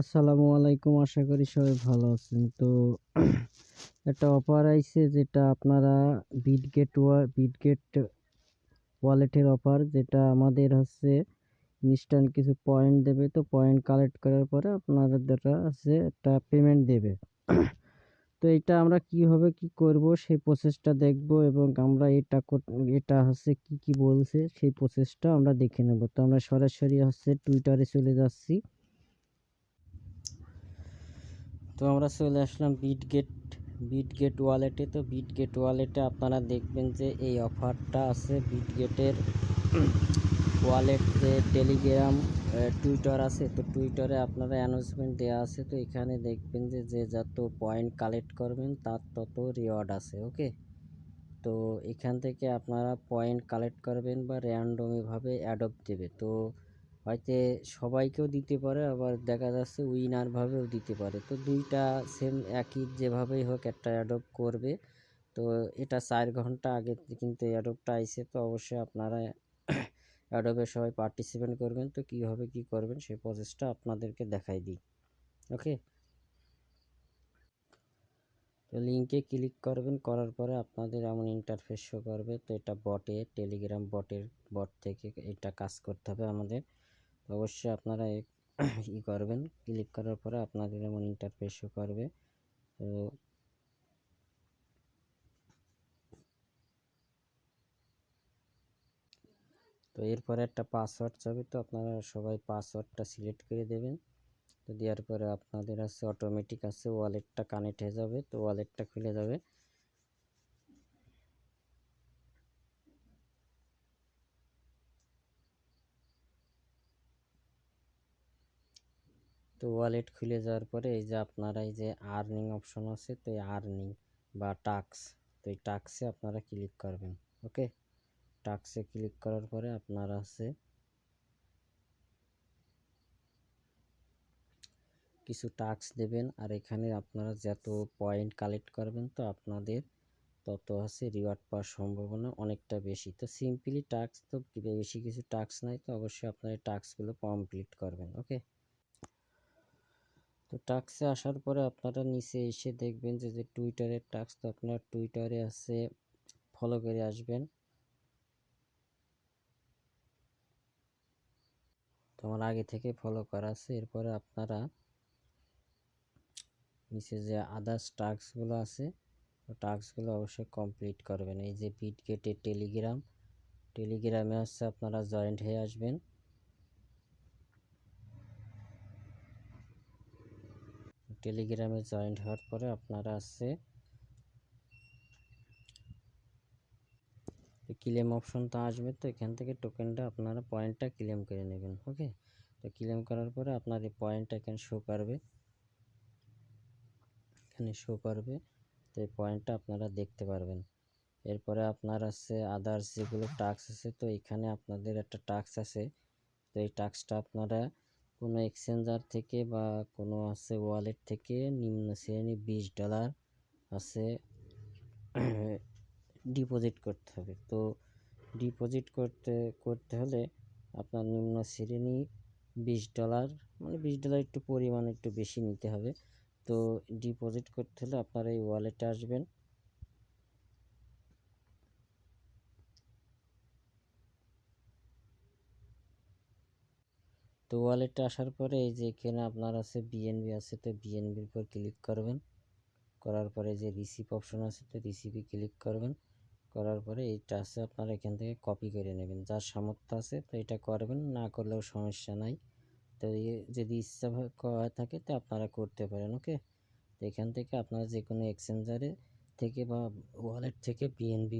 আসসালামু আলাইকুম, আশা করি সবাই ভালো আছেন। তো একটা অফার আইছে যেটা আপনারা বিটগেট বিটগেট ওয়ালেটের অফার, যেটা আমাদের হচ্ছে ইনস্ট্যান্ট কিছু পয়েন্ট দেবে। তো পয়েন্ট কালেক্ট করার পরে আপনাদের দ্বারা হচ্ছে একটা পেমেন্ট দেবে। তো এটা আমরা কীভাবে কি করব, সেই প্রসেসটা দেখব এবং আমরা এটা এটা হচ্ছে কি কি বলছে, সেই প্রসেসটা আমরা দেখে নেব। তো আমরা সরাসরি হচ্ছে টুইটারে চলে যাচ্ছি। তো আমরা চলে আসলাম বিটগেট বিটগেট ওয়ালেটে তো বিটগেট ওয়ালেটে আপনারা দেখবেন যে এই অফারটা আছে বিটগেটের ওয়ালেট যে টেলিগ্রাম টুইটার আছে। তো টুইটারে আপনারা অ্যানাউন্সমেন্ট দেওয়া আছে। তো এখানে দেখবেন যে যে যত পয়েন্ট কালেক্ট করবেন, তার তত রিওয়ার্ড আছে ওকে তো এখান থেকে আপনারা পয়েন্ট কালেক্ট করবেন বা র্যান্ডমিভাবে অ্যাডপ দেবে। তো হয়তো সবাইকেও দিতে পারে, আবার দেখা যাচ্ছে উইনারভাবেও দিতে পারে। তো দুইটা সেম একই যেভাবেই হোক একটা অ্যাডপ করবে। তো এটা চার ঘণ্টা আগে কিন্তু অ্যাডপটা আইসে তো অবশ্যই আপনারা অ্যাডবে সবাই পার্টিসিপেট করবেন। তো কীভাবে কি করবেন সেই প্রসেসটা আপনাদেরকে দেখাই দিই। ওকে তো লিঙ্কে ক্লিক করবেন, করার পরে আপনাদের এমন ইন্টারফেস শো করবে। তো এটা বটে টেলিগ্রাম বটের বট থেকে এটা কাজ করতে হবে আমাদের। অবশ্যই আপনারা ই করবেন। ক্লিক করার পরে আপনাদের এমন ইন্টারফেস করবে। তো তো এরপরে একটা পাসওয়ার্ড চাবে তো আপনারা সবাই পাসওয়ার্ডটা সিলেক্ট করে দেবেন। তো দেওয়ার পরে আপনাদের আছে অটোমেটিক আছে ওয়ালেটটা কানেক্ট হয়ে যাবে। তো ওয়ালেটটা খুলে যাবে। তো ওয়ালেট খুলে যাওয়ার পরে এই যে আপনারা এই যে আর্নিং অপশন আছে, তো এই আর্নিং বা টাক্স তো এই টাক্সে আপনারা ক্লিক করবেন ওকে টাক্সে ক্লিক করার পরে আপনারা আছে কিছু টাক্স দেবেন, আর এখানে আপনারা যত পয়েন্ট কালেক্ট করবেন, তো আপনাদের তত আছে রিওয়ার্ড পাওয়ার সম্ভাবনা অনেকটা বেশি। তো সিম্পলি টাক্স তো বেশি কিছু টাক্স নাই, তো অবশ্যই আপনারা টাক্সগুলো কমপ্লিট করবেন ওকে তো টাক্সে আসার পরে আপনারা নিচে এসে দেখবেন যে যে টুইটারের টাক্স তো আপনার টুইটারে আছে ফলো করে আসবেন। তো আমার আগে থেকে ফলো করা আছে, এরপরে আপনারা নিচে যে আদার্স টাস্কগুলো আছে টাস্কগুলো অবশ্যই কমপ্লিট করবেন। এই যে বিটগেটের টেলিগ্রাম টেলিগ্রামে হচ্ছে আপনারা জয়েন্ট হয়ে আসবেন। টেলিগ্রামে জয়েন্ট হওয়ার পরে আপনারা আছে ক্লেম অপশনটা আসবে, তো এখান থেকে টোকেনটা আপনারা পয়েন্টটা ক্লেম করে নেবেন, ওকে? তো ক্লেম করার পরে আপনার এই পয়েন্টটা এখানে শো করবে। এখানে শো করবে, তো এই পয়েন্টটা আপনারা দেখতে পারবেন। এরপরে আপনার আছে আদার্স যেগুলো টাস্ক আছে, তো এখানে আপনাদের একটা টাস্ক আছে। তো এই টাস্কটা আপনারা কোনো এক্সচেঞ্জার থেকে বা কোনো আছে ওয়ালেট থেকে নিম্ন শ্রেণি বিশ ডলার আছে ডিপোজিট করতে হবে। তো ডিপোজিট করতে করতে হলে আপনার নিম্ন শ্রেণি বিশ ডলার মানে বিশ ডলার একটু পরিমাণ একটু বেশি নিতে হবে। তো ডিপোজিট করতে হলে আপনার এই ওয়ালেটে আসবেন। তো ওয়ালেটে আসার পরে এই যে এখানে আপনার আছে বিএনবি আছে, তো বিএনবির উপর ক্লিক করবেন। করার পরে যে রিসিভ অপশন আছে, তো রিসিভে ক্লিক করবেন। করার পরে এইটা আছে আপনারা এখান থেকে কপি করে নেবেন। যার সামর্থ্য আছে, তো এটা করবেন, না করলেও সমস্যা নাই। তো যদি ইচ্ছা থাকে, তো আপনারা করতে পারেন ওকে তো এখান থেকে আপনারা যে কোনো এক্সচেঞ্জারে থেকে বা ওয়ালেট থেকে বিএনবি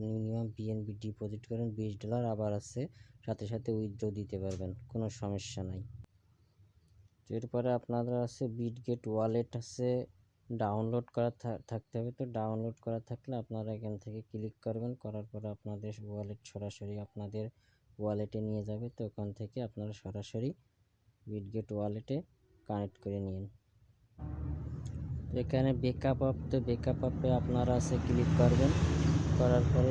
মিনিমাম বিএনবি ডিপোজিট করেন, বিশ ডলার আবার আছে, সাথে সাথে উইথড্র দিতে পারবেন, কোনো সমস্যা নাই। তো এরপরে আপনারা আছে বিটগেট ওয়ালেট আছে ডাউনলোড করা থাকতে হবে। তো ডাউনলোড করা থাকলে আপনারা এখান থেকে ক্লিক করবেন, করার পরে আপনাদের ওয়ালেট সরাসরি আপনাদের ওয়ালেটে নিয়ে যাবে। তো ওখান থেকে আপনারা সরাসরি বিটগেট ওয়ালেটে কানেক্ট করে নিন। এখানে বেকআপ আপ তো বেকআপ আপে আপনারা সে ক্লিক করবেন। করার পরে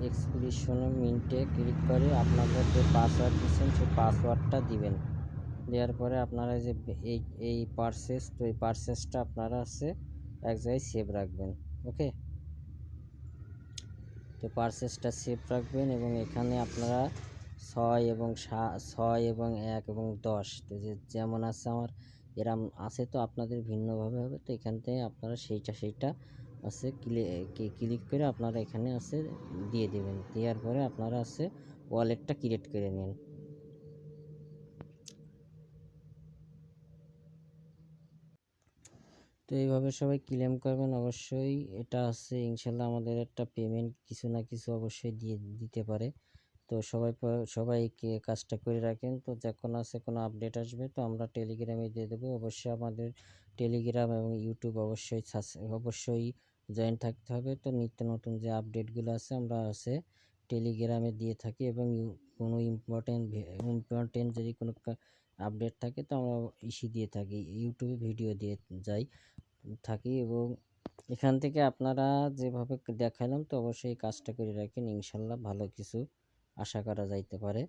এক্সপ্রেশনে মিনটে ক্লিক করে আপনাদের যে পাসওয়ার্ড দিচ্ছেন, সেই পাসওয়ার্ডটা দিবেন। দেওয়ার পরে আপনারা যে এই এই পারচেস তো এই পারচেসটা আপনারা আছে এক জায়গায় সেভ রাখবেন ওকে তো পারচেসটা সেভ রাখবেন এবং এখানে আপনারা ছয় এবং সা- ছয় এবং এক এবং দশ, তো যে, যেমন আছে আমার এরম আছে তো আপনাদের ভিন্নভাবে হবে, তো এখান থেকে আপনারা সেইটা সেইটা আছে ক্লিক করে আপনারা এখানে আছে দিয়ে দেবেন। দেওয়ার পরে আপনারা আছে ওয়ালেটটা ক্রিয়েট করে নিন। তো এইভাবে সবাই ক্লেম করবেন, অবশ্যই এটা আছে, ইনশাল্লাহ আমাদের একটা পেমেন্ট কিছু না কিছু অবশ্যই দিয়ে দিতে পারে। তো সবাই সবাইকে কাজটা করে রাখেন। তো যখন আছে কোনো আপডেট আসবে, তো আমরা টেলিগ্রামে দিয়ে দেবো। অবশ্যই আমাদের টেলিগ্রাম এবং ইউটিউব অবশ্যই অবশ্যই জয়েন থাকতে হবে। তো নিত্য নতুন যে আপডেটগুলো আছে, আমরা আছে টেলিগ্রামে দিয়ে থাকি এবং কোনো ইম্পর্টেন্ট ইম্পর্টেন্ট যদি কোনো আপডেট থাকে, তো আমরা ইসি দিয়ে থাকি, ইউটিউবে ভিডিও দিয়ে যাই, থাকি এবং এখান থেকে আপনারা যেভাবে দেখালাম, তো অবশ্যই কাজটা করে রাখেন। ইনশাল্লাহ ভালো কিছু আশা করা যাইতে পারে।